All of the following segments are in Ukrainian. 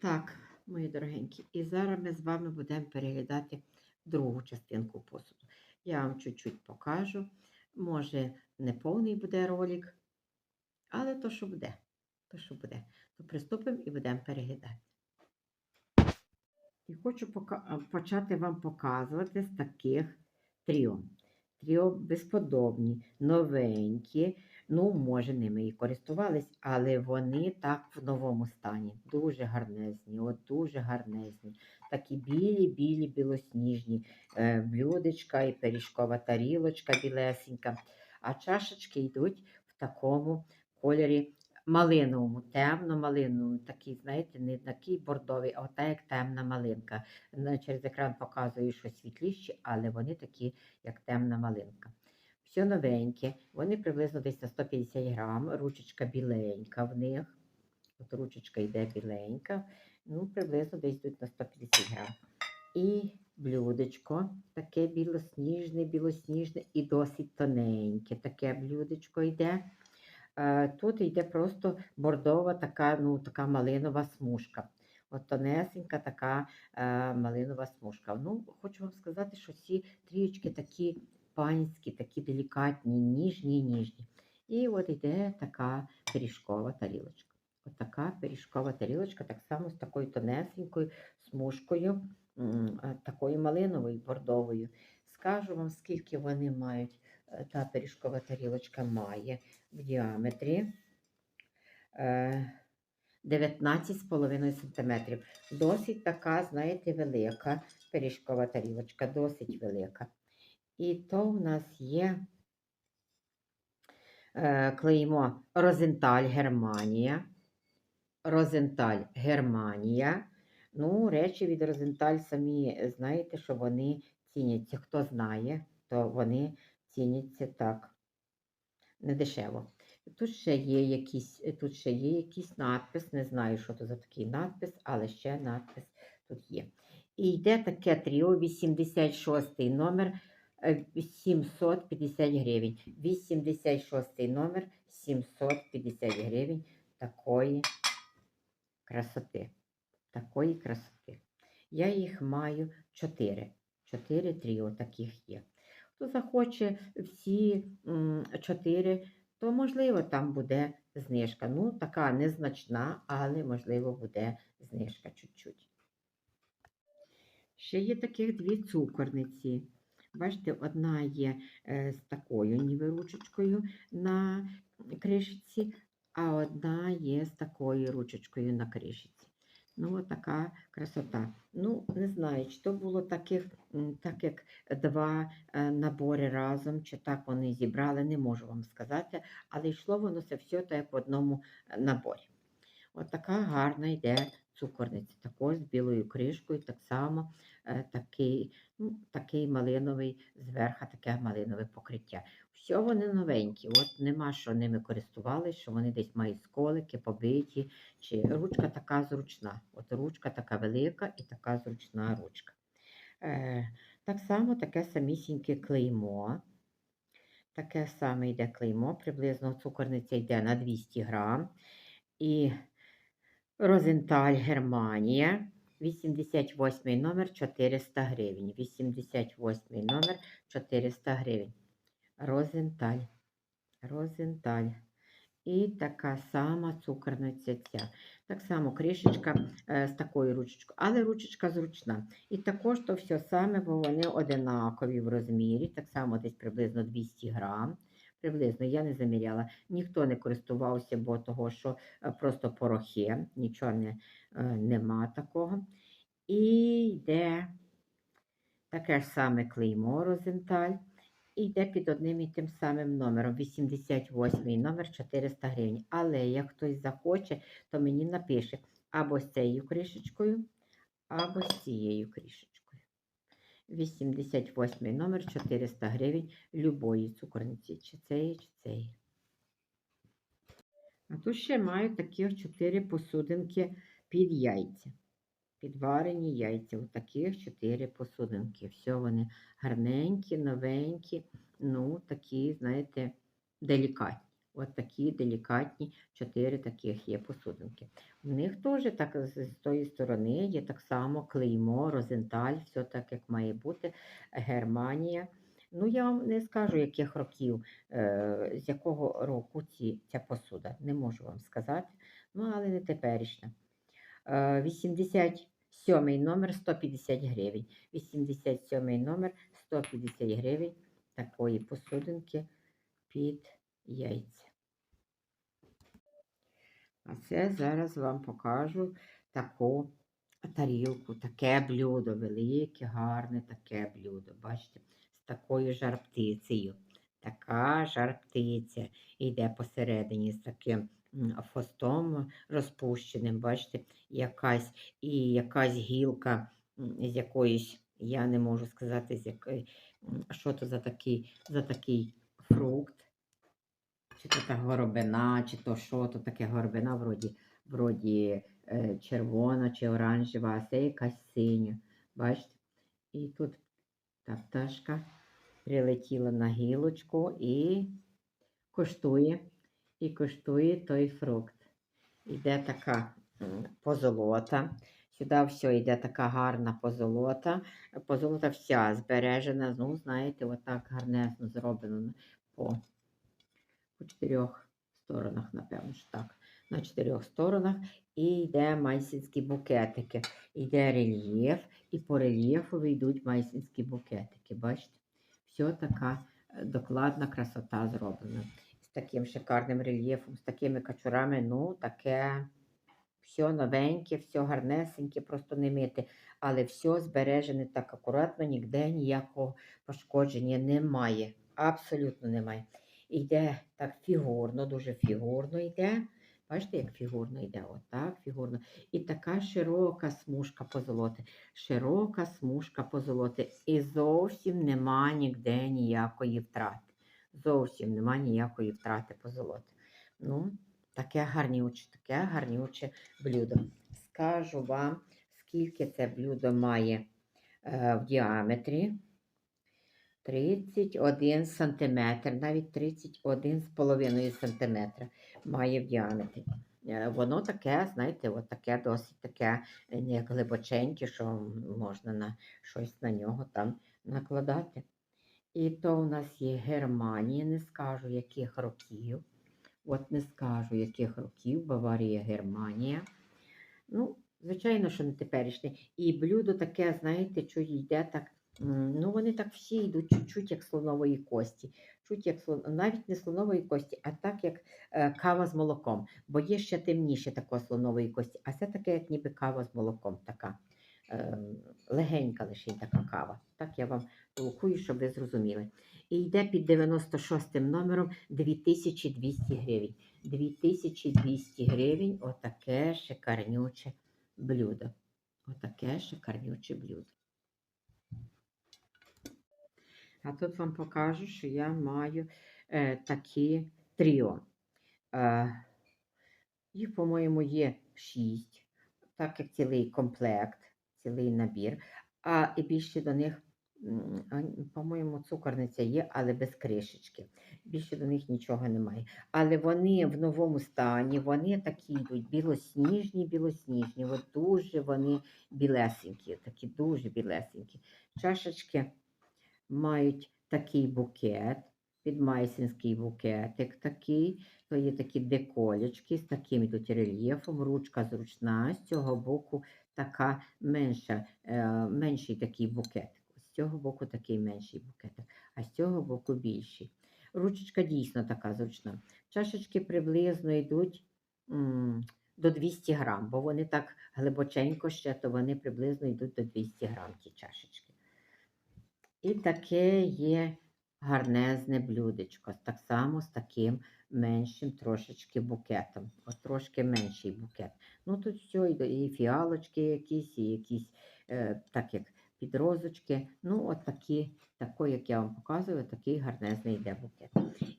Так, мої дорогенькі, і зараз ми з вами будемо переглядати другу частинку посуду. Я вам чуть-чуть покажу. Може, не повний буде ролик, але то, що буде, то, що буде, то приступимо і будемо переглядати. І хочу почати вам показувати з таких тріо. Тріо безподобні, новенькі. Ну, може, ними і користувались, але вони так в новому стані. Дуже гарнезні, от дуже гарнезні. Такі білі, білі, білосніжні е, блюдечка і пиріжкова тарілочка білесенька. А чашечки йдуть в такому кольорі малиновому, темно-малиновому. Такий, знаєте, не такий бордовий, а ота як темна малинка. Через екран показую, що світліші, але вони такі, як темна малинка. Все новеньке, вони приблизно десь на 150 грам, ручечка біленька в них. От ручечка йде біленька, ну, приблизно десь йдуть на 150 грам. І блюдечко, таке білосніжне, білосніжне і досить тоненьке. Таке блюдечко йде. Е, Тут йде просто бордова така, ну, така малинова смужка. От тонесенька така е, малинова смужка. Ну, хочу вам сказати, що ці трієчки такі панські, такі делікатні, ніжні, ніжні. І от йде така пиріжкова тарілочка. От така пиріжкова тарілочка, так само з такою тонесенькою смужкою, такою малиновою, бордовою. Скажу вам, скільки вони мають, е, та пиріжкова тарілочка має в діаметрі. Е, 19,5 см. Досить така, знаєте, велика пиріжкова тарілочка, досить велика. І то в нас є е, клеймо Розенталь Германія. Розенталь Германія. Ну, речі від Розенталь самі знаєте, що вони ціняться. Хто знає, то вони ціняться так недешево. Тут ще є якийсь, тут ще є якийсь надпис. Не знаю, що це за такий надпис, але ще надпис тут є. І йде таке тріо 86 номер 750 гривень. 86 номер 750 гривень такої красоти. Такої красоти. Я їх маю 4. 4 тріо таких є. Хто захоче всі 4, то можливо там буде знижка. Ну, така незначна, але можливо буде знижка чуть-чуть. Ще є таких дві цукорниці. Бачите, одна є е, з такою ніби ручечкою на кришці, а одна є з такою ручечкою на кришці. Ну, така красота. Ну, не знаю, чи то було таких, так як два е, набори разом, чи так вони зібрали, не можу вам сказати, але йшло воно все все так як в одному е, наборі. От така гарна йде цукорниця, також з білою кришкою, так само е, такий, ну, такий малиновий, зверху таке малинове покриття. Все вони новенькі, от нема що ними користувалися, що вони десь мають сколики, побиті, чи ручка така зручна. От ручка така велика і така зручна ручка. Е, так само таке самісіньке клеймо. Таке саме йде клеймо, приблизно цукорниця йде на 200 грам. І Розенталь Германія. 88 номер 400 гривень. 88 номер 400 гривень. Розенталь. Розенталь. І така сама цукорниця ця. Так само кришечка е, з такою ручечкою, але ручечка зручна. І також то все саме, бо вони одинакові в розмірі, так само десь приблизно 200 грам. Приблизно я не заміряла. Ніхто не користувався, бо того, що е, просто порохи, нічого не, е, нема такого. І йде таке ж саме клеймо Розенталь. І йде під одним і тим самим номером. 88 номер 400 гривень. Але як хтось захоче, то мені напише або з цією кришечкою, або з цією кришечкою. 88 номер 400 гривень любої цукорниці, чи цієї, чи цієї. А тут ще маю такі 4 посудинки під яйця. Підварені яйця. Ось таких 4 посудинки. Все вони гарненькі, новенькі, ну, такі, знаєте, делікатні. От такі делікатні чотири таких є посудинки. В них теж так з тої сторони є так само клеймо, розенталь, все так, як має бути. Германія. Ну, я вам не скажу, яких років, е, з якого року ці, ця посуда. Не можу вам сказати. Ну, але не теперішня. Е, 87 номер 150 гривень. 87 номер 150 гривень такої посудинки під яйця. А це зараз вам покажу таку тарілку, таке блюдо, велике, гарне таке блюдо. Бачите, з такою жарптицею. Така жарптиця йде посередині з таким фостом розпущеним. Бачите, якась і якась гілка з якоїсь, я не можу сказати, з якої, що то за такий, за такий фрукт. Чи то та горобина, чи то що, то таке горобина вроді, вроді е, червона чи оранжева, а це якась синя. Бачите? І тут та пташка прилетіла на гілочку і коштує, і коштує той фрукт. Іде така позолота. Сюди все йде така гарна позолота. Позолота вся збережена, ну, знаєте, отак гарнесно зроблено по по чотирьох сторонах, напевно, що так. На чотирьох сторонах і йде майсінські букетики. Йде рельєф, і по рельєфу йдуть майсінські букетики. Бачите? Все така е, докладна красота зроблена. З таким шикарним рельєфом, з такими качурами, ну, таке все новеньке, все гарнесеньке, просто не мити. Але все збережене так акуратно, ніде ніякого пошкодження немає. Абсолютно немає. Йде так фігурно, дуже фігурно йде. Бачите, як фігурно йде? Отак фігурно. І така широка смужка позолоти. Широка смужка позолоти. І зовсім нема ніде ніякої втрати. Зовсім нема ніякої втрати позолоти. Ну, таке гарнюче, таке гарнюче блюдо. Скажу вам, скільки це блюдо має е, в діаметрі. 31 сантиметр, навіть 31 з половиною сантиметра має в діаметрі. Е, Воно таке, знаєте, от таке досить таке е, глибоченьке, що можна на щось на нього там накладати. І то у нас є Германія, не скажу яких років. От не скажу яких років, Баварія, Германія. Ну, звичайно, що не теперішнє. І блюдо таке, знаєте, що йде так. Ну, вони так всі йдуть чуть-чуть як слонової кості. Чуть як слон... навіть не слонової кості, а так як е, кава з молоком. Бо є ще темніше такої слонової кості, а це таке, як ніби кава з молоком. Така е, легенька лише така кава. Так я вам толкую, щоб ви зрозуміли. І йде під 96 номером 2200 гривень. 2200 гривень отаке шикарнюче блюдо. Отаке шикарнюче блюдо. А тут вам покажу, що я маю е, такі тріо. Е, їх, по-моєму, є 6, так як цілий комплект, цілий набір. А і більше до них, по-моєму, цукорниця є, але без кришечки. Більше до них нічого немає. Але вони в новому стані, вони такі йдуть білосніжні, білосніжні. От дуже вони білесенькі, такі дуже білесенькі. Чашечки мають такий букет, підмайсинський букетик такий. То є такі деколечки з таким йдуть рельєфом, ручка зручна, з цього боку така менша, е, менший такий букетик. З цього боку такий менший букетик, а з цього боку більший. Ручечка дійсно така зручна. Чашечки приблизно йдуть до 200 грам, бо вони так глибоченько ще, то вони приблизно йдуть до 200 грам ті чашечки. І таке є гарнезне блюдечко, так само з таким меншим трошечки букетом. От трошки менший букет. Ну тут все і фіалочки якісь, і якісь, е, так як підрозочки. Ну, от такі, такий, як я вам показую, такий гарнезний йде букет.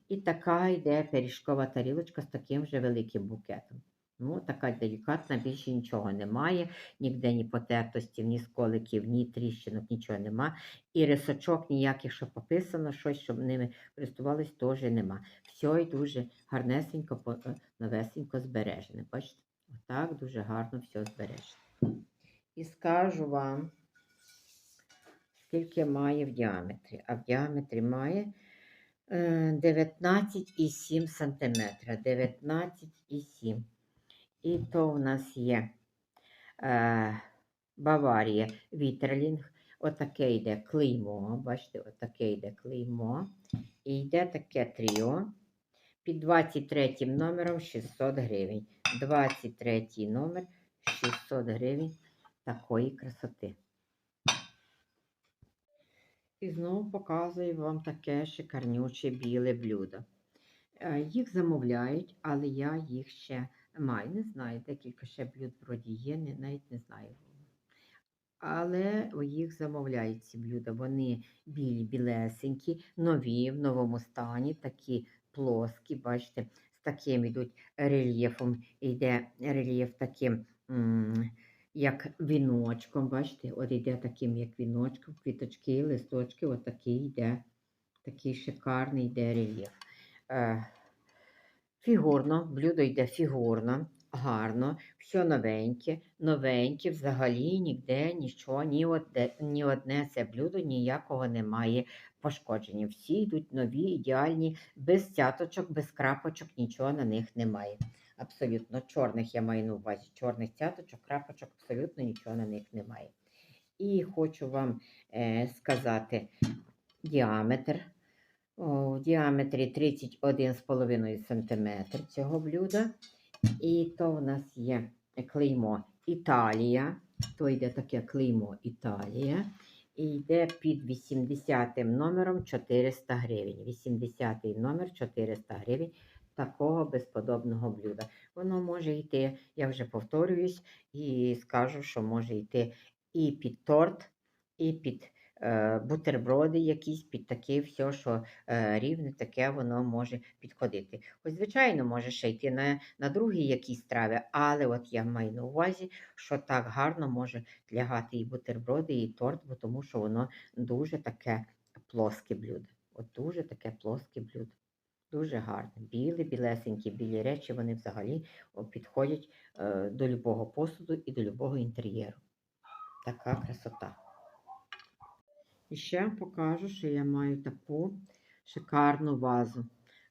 І така йде пиріжкова тарілочка з таким же великим букетом. Ну, така делікатна, більше нічого немає. Ніде ні потертостів, ні сколиків, ні тріщинок, нічого нема. І рисочок ніяких, що пописано, щось, щоб ними користувались, теж нема. Все і дуже гарнесенько, е, новесенько збережене. Бачите? Отак дуже гарно все збережено. І скажу вам, скільки має в діаметрі. А в діаметрі має е, 19,7 см. 19,7 І то в нас є е, Баварія Вітерлінг. Отаке йде клеймо. Бачите, отаке йде клеймо. І йде таке тріо. Під 23 номером 600 гривень. 23 номер 600 гривень такої красоти. І знову показую вам таке шикарнюче біле блюдо. Е, Їх замовляють, але я їх ще маю. Не знаю, декілька ще блюд вроді є, не, навіть не знаю. Але їх замовляють ці блюда. Вони білі, білесенькі, нові, в новому стані, такі плоскі, бачите, з таким йдуть рельєфом. Йде рельєф таким, як віночком, бачите, от йде таким, як віночком, квіточки, листочки, от такий йде, такий шикарний йде рельєф. Фігурно, блюдо йде фігурно, гарно, все новеньке, новеньке, взагалі ніде нічого, ні одне, ні одне це блюдо ніякого немає пошкодження. Всі йдуть нові, ідеальні, без цяточок, без крапочок, нічого на них немає. Абсолютно чорних я маю на увазі. Чорних цяточок, крапочок, абсолютно нічого на них немає. І хочу вам е, сказати діаметр. В діаметрі 31,5 см цього блюда. І то в нас є клеймо Італія. То йде таке клеймо Італія. І йде під 80 номером 400 гривень. 80 номер 400 гривень такого безподобного блюда. Воно може йти, я вже повторююсь, і скажу, що може йти і під торт, і під бутерброди якісь, під таке все, що е, рівне, таке воно може підходити. Ось, звичайно, може ще йти на, на другі якісь страви, але от я маю на увазі, що так гарно може лягати і бутерброди, і торт, бо тому що воно дуже таке плоске блюдо. От дуже таке плоске блюдо. Дуже гарне. Білі, білесенькі, білі речі, вони взагалі підходять е, до любого посуду і до любого інтер'єру. Така красота. І ще покажу, що я маю таку шикарну вазу.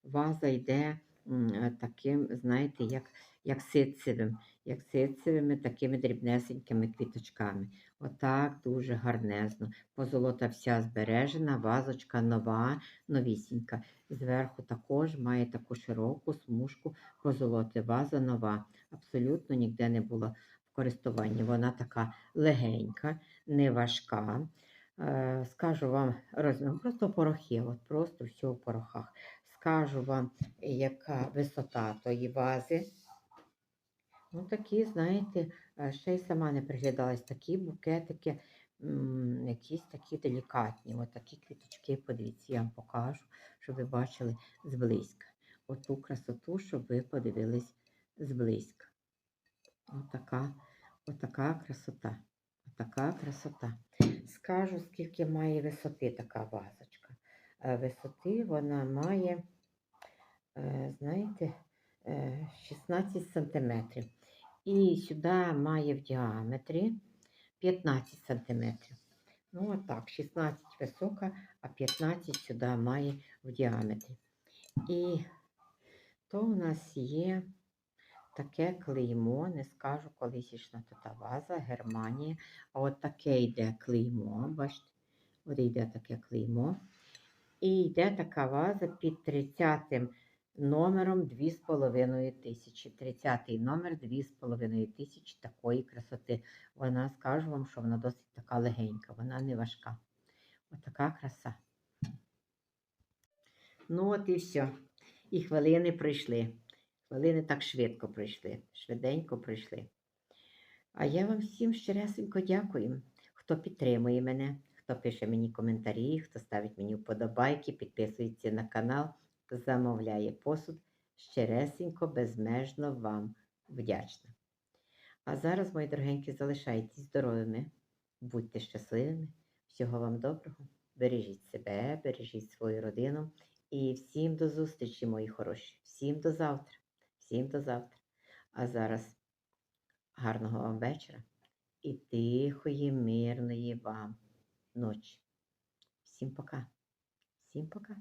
Ваза йде е, таким, знаєте, як, як ситцевим, як ситцевими такими дрібнесенькими квіточками. Отак дуже гарнезно. Позолота вся збережена, вазочка нова, новісінька. Зверху також має таку широку смужку позолоти. Ваза нова. Абсолютно ніде не було в користуванні. Вона така легенька, не важка. Е, Скажу вам розмір, просто порохи, от просто все в порохах. Скажу вам, яка висота тої вази. Ну, такі, знаєте, е, ще й сама не приглядалась, такі букетики, якісь такі делікатні. От такі квіточки, подивіться, я вам покажу, щоб ви бачили зблизька. Оту красоту, щоб ви подивились зблизька. Отака, отака красота. Отака красота. Скажу, скільки має висоти така вазочка. Е, Висоти вона має, е, знаєте, е, 16 сантиметрів. І сюди має в діаметрі 15 сантиметрів. Ну, отак, 16 висока, а 15 сюди має в діаметрі. І то у нас є таке клеймо, не скажу, колись то ваза, Германія. А от таке йде клеймо, бачите, от йде таке клеймо. І йде така ваза під 30 номером 2,5 тисячі. 30-й номер 2,5 тисячі такої красоти. Вона, скажу вам, що вона досить така легенька, вона не важка. Отака краса. Ну, от і все. І хвилини пройшли. Хвилини так швидко пройшли, швиденько пройшли. А я вам всім щиресенько дякую, хто підтримує мене, хто пише мені коментарі, хто ставить мені вподобайки, підписується на канал, замовляє посуд. Щиресенько, безмежно вам вдячна. А зараз, мої дорогенькі, залишайтесь здоровими, будьте щасливими. Всього вам доброго. Бережіть себе, бережіть свою родину. І всім до зустрічі, мої хороші. Всім до завтра. Всім до завтра. А зараз гарного вам вечора і тихої, мирної вам ночі. Всім пока. Всім пока.